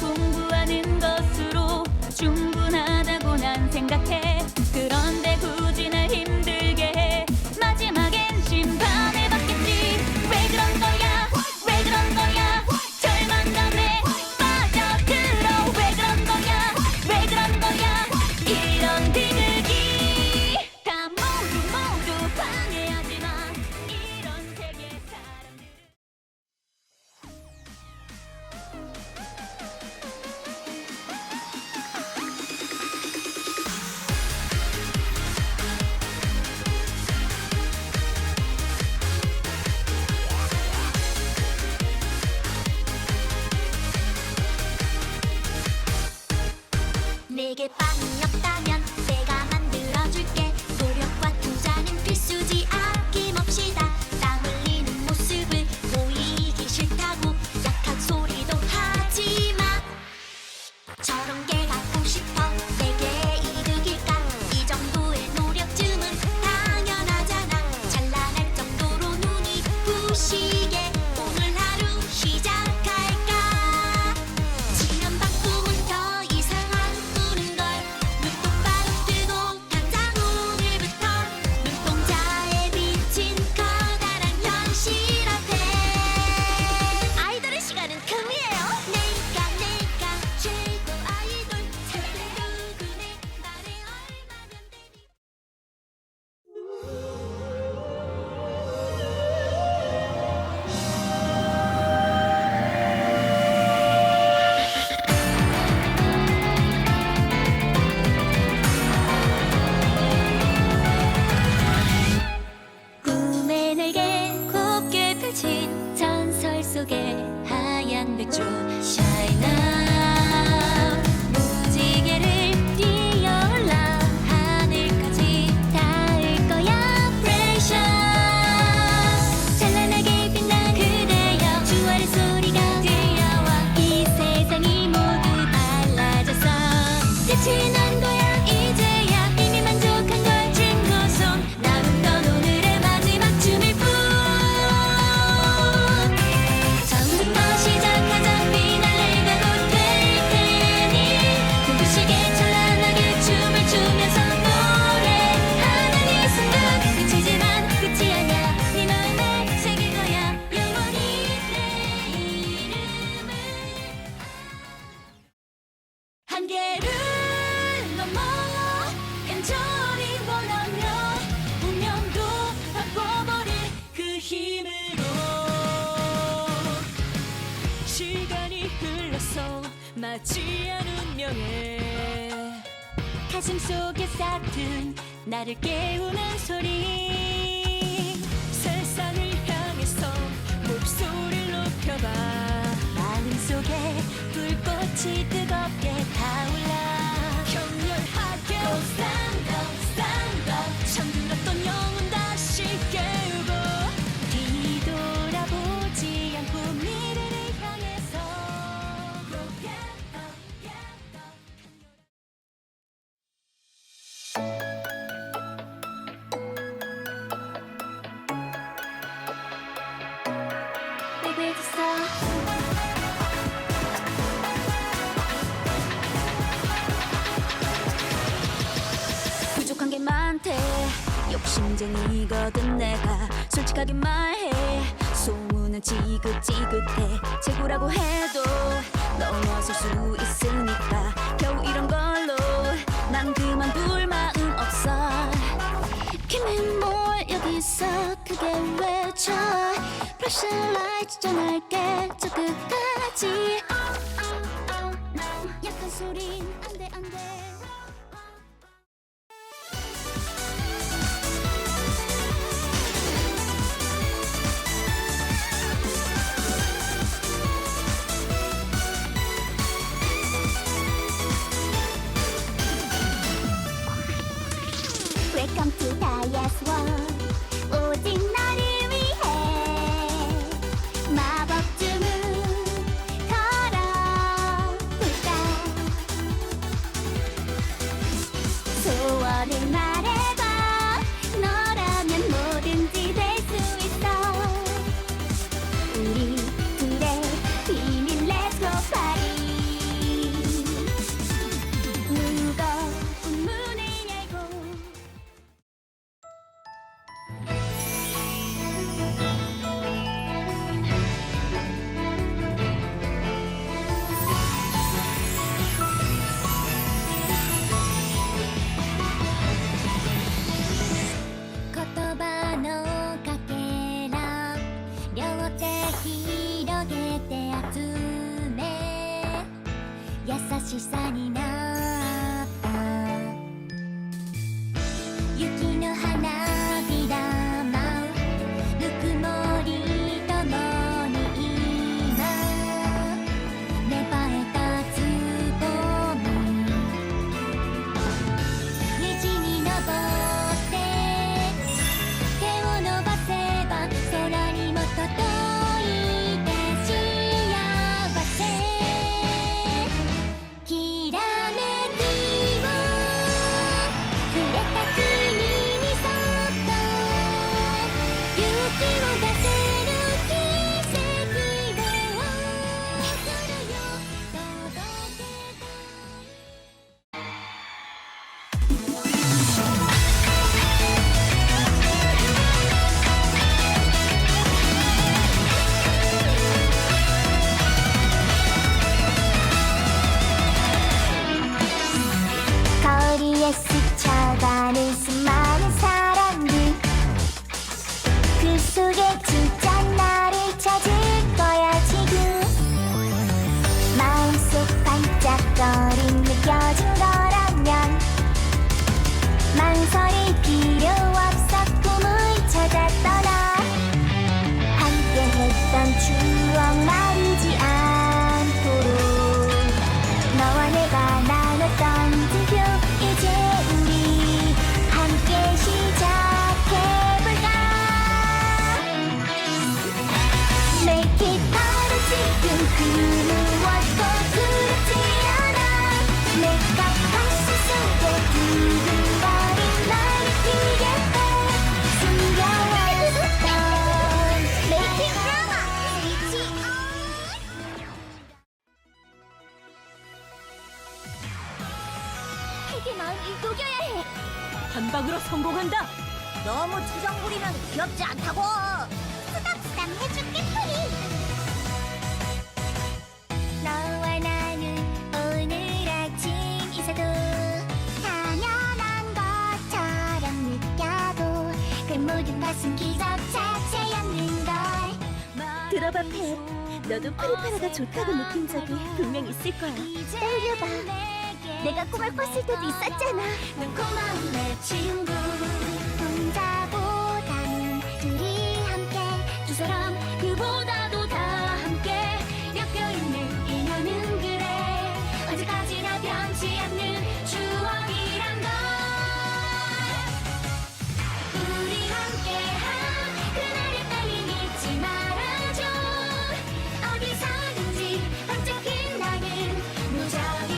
꿈 맞이한 운명에 가슴 속에 쌓든 나를 깨우는 소리. 세상을 향해서 목소리를 높여봐. 마음속에 불꽃이 뜨겁게 타올라. 경쟁이거든 내가. 솔직하게 말해. 소문은 지긋지긋해. 재고라고 해도 넘어설 수 있으니까 겨우 이런 걸로. 난 그만둘 마음 없어. 김은 뭘 여기서 그게 외쳐? Flashlight 전할게. 저 끝까지. 大 yes one，无尽。しさになる 너무 투정 부리면 귀엽지 않다고. 수담수담 해줄게 뿌리 너와 나는 오늘 아침 이사도 당연한 것처럼 느껴도 그 모든 것은 기적 자체였는걸 들어봐, 펫. 너도 파리파라가 좋다고 느낀 적이 분명 있을 거야. 떠올려봐. 내가 꿈을 꿨을 때도 있었잖아. 넌 고마운 내 친구